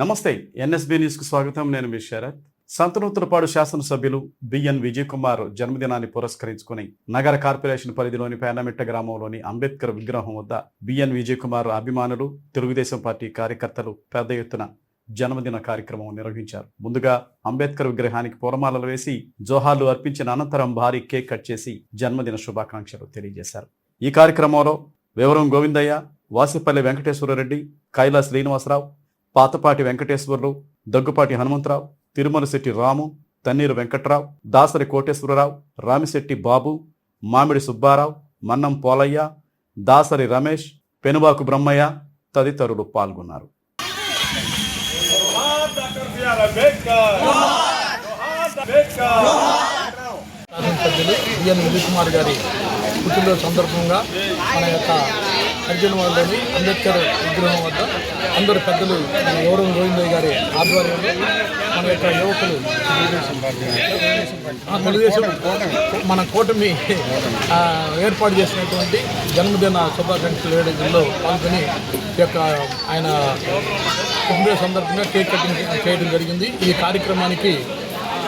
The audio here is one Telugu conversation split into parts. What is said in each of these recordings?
నమస్తే ఎన్ఎస్బి న్యూస్కు స్వాగతం. నేను మీ శరత్. సంతనూతలపాడు శాసనసభ్యులు బిఎన్ విజయ్ కుమార్ జన్మదినాన్ని పురస్కరించుకుని నగర కార్పొరేషన్ పరిధిలోని పేనమిట్ట గ్రామంలోని అంబేద్కర్ విగ్రహం వద్ద బిఎన్ విజయ్ కుమార్ అభిమానులు తెలుగుదేశం పార్టీ కార్యకర్తలు పెద్ద ఎత్తున జన్మదిన కార్యక్రమం నిర్వహించారు. ముందుగా అంబేద్కర్ విగ్రహానికి పూలమాలలు వేసి జోహార్లు అర్పించిన అనంతరం భారీ కేక్ కట్ చేసి జన్మదిన శుభాకాంక్షలు తెలియజేశారు. ఈ కార్యక్రమంలో వివరం గోవిందయ్య వాసిపల్లి వెంకటేశ్వరరెడ్డి కైలాస్ శ్రీనివాసరావు పాతపాటి వెంకటేశ్వరరావు దగ్గుపాటి హనుమంతరావు తిరుమలశెట్టి రాము తన్నీరు వెంకట్రావు దాసరి కోటేశ్వరరావు రామిశెట్టి బాబు మామిడి సుబ్బారావు మన్నం పోలయ్య దాసరి రమేష్ పెనుబాకు బ్రహ్మయ్య తదితరులు పాల్గొన్నారు. డాక్టర్ కుమార్ గారి పుట్టినరోజు సందర్భంగా మన యొక్క అర్జునవాడలోని అంబేద్కర్ విగ్రహం వద్ద అందరు పెద్దలు గౌరవ గోవిందయ్య గారి ఆధ్వర్యంలో మన యొక్క యువకులు తెలుగుదేశం మన కూటమి ఏర్పాటు చేసినటువంటి జన్మదిన శుభాకాంక్షలు వేడుకల్లో పాల్గొని ఈ యొక్క ఆయన కుటుంబ సందర్భంగా కేక్ కటింగ్ చేయడం జరిగింది. ఈ కార్యక్రమానికి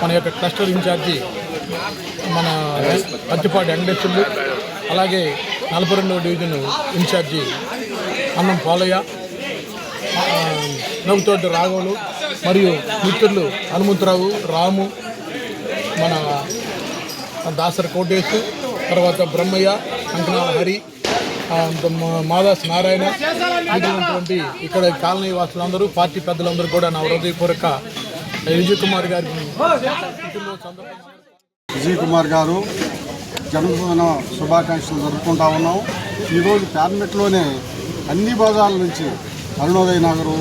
మన యొక్క క్లస్టర్ ఇన్ఛార్జి మన పత్తిపాటి వెంకటేశ్వర్లు అలాగే నలభై రెండవ డివిజన్ ఇన్ఛార్జి అన్నం పాలయ్య నవ్వుతోటి రాఘవులు మరియు మిత్రులు హనుమంతరావు రాము మన దాసరి కోటేశు తర్వాత బ్రహ్మయ్య అంకనాల హరి మాదాస్ నారాయణ మిగిలినటువంటి ఇక్కడ కాలనీ వాసులందరూ పార్టీ పెద్దలందరూ కూడా నా హృదయపూర్వక విజయ్ కుమార్ గారి విజయ్ కుమార్ గారు జన్మదిన శుభాకాంక్షలు జరుపుకుంటా ఉన్నాం. ఈరోజు క్యాబినెట్లోనే అన్ని బజార్ల నుంచి అరుణోదయ నగరు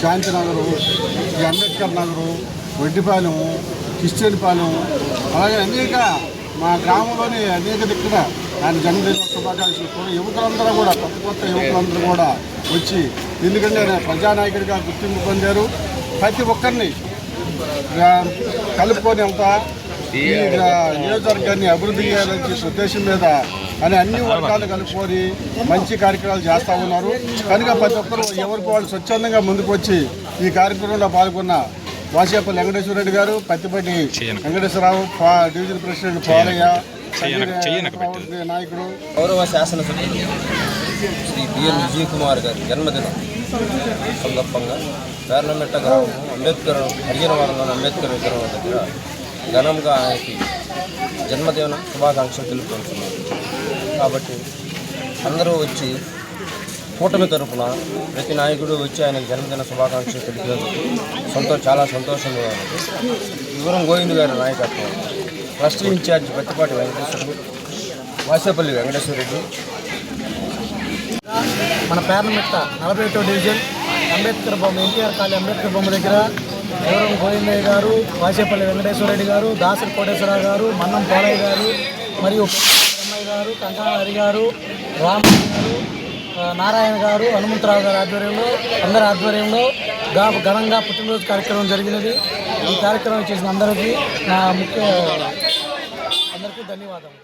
శాంతి నగరు అంబేద్కర్ నగరు వడ్డిపాలెం కిష్టేనిపాలెం అలాగే అనేక మా గ్రామంలోని అనేక దగ్గర ఆయన జన్మదిన శుభాకాంక్షలు కూడా యువకులందరూ కూడా కొత్త కొత్త యువకులందరూ కూడా వచ్చి ఎందుకంటే ఆయన ప్రజానాయకుడిగా గుర్తింపు పొందారు. ప్రతి ఒక్కరిని కలుపుకొని వెళ్తా ఈ నియోజకవర్గాన్ని అభివృద్ధి చేయాలని ఉద్దేశం మీద అని అన్ని వర్గాలు కలుపుకొని మంచి కార్యక్రమాలు చేస్తూ ఉన్నారు. కనుక ప్రతి ఒక్కరు ఎవరికి వాళ్ళు స్వచ్ఛందంగా ముందుకు వచ్చి ఈ కార్యక్రమంలో పాల్గొన్న వాసేపల్లి వెంకటేశ్వర రెడ్డి గారు పత్తిపట్టి వెంకటేశ్వరరావు పా- డివిజన్ ప్రెసిడెంట్ పాలయ్య నాయకుడు గౌరవ శాసనసభ్యులు శ్రీ బిఎన్ విజయ్ కుమార్ గారి జన్మదినం సందర్భంగా పేర్లమెట్ట గ్రామం అంబేద్కర్ హరిజనవరంలోని అంబేద్కర్ విగ్రహం దగ్గర ఘనంగా ఆయనకి జన్మదిన శుభాకాంక్షలు తెలుపుకుంటున్నారు కాబట్టి అందరూ వచ్చి కూటమి తరఫున ప్రతి నాయకుడు వచ్చి ఆయనకు జన్మదిన శుభాకాంక్షలు తెలిపినందుకు సంతో చాలా సంతోషంగా ఉంది. వివరం గోవింద్ గారి నాయకత్వం. ట్రస్ట్ ఇన్ఛార్జ్ పత్తిపాటి వెంకటేశ్వరుడు వాసేపల్లి వెంకటేశ్వర రెడ్డి మన పేర్నమెట్ట నలభై ఒకటో డివిజన్ అంబేద్కర్ బొమ్మ ఎన్టీఆర్ కాలే అంబేద్కర్ బొమ్మ దగ్గర గౌరవం గోవిందయ్య గారు వాసేపల్లి వెంకటేశ్వర రెడ్డి గారు దాసరి కోటేశ్వరరావు గారు మన్నం పోలయ్య గారు మరియు బ్రహ్మయ్య గారు కంకణ హరి గారు రామ్ గారు నారాయణ గారు హనుమంతరావు గారి ఆధ్వర్యంలో అందరి ఆధ్వర్యంలో గా ఘనంగా పుట్టినరోజు కార్యక్రమం జరిగినది. ఈ కార్యక్రమం చేసిన అందరికీ నా ముఖ్య అందరికీ ధన్యవాదాలు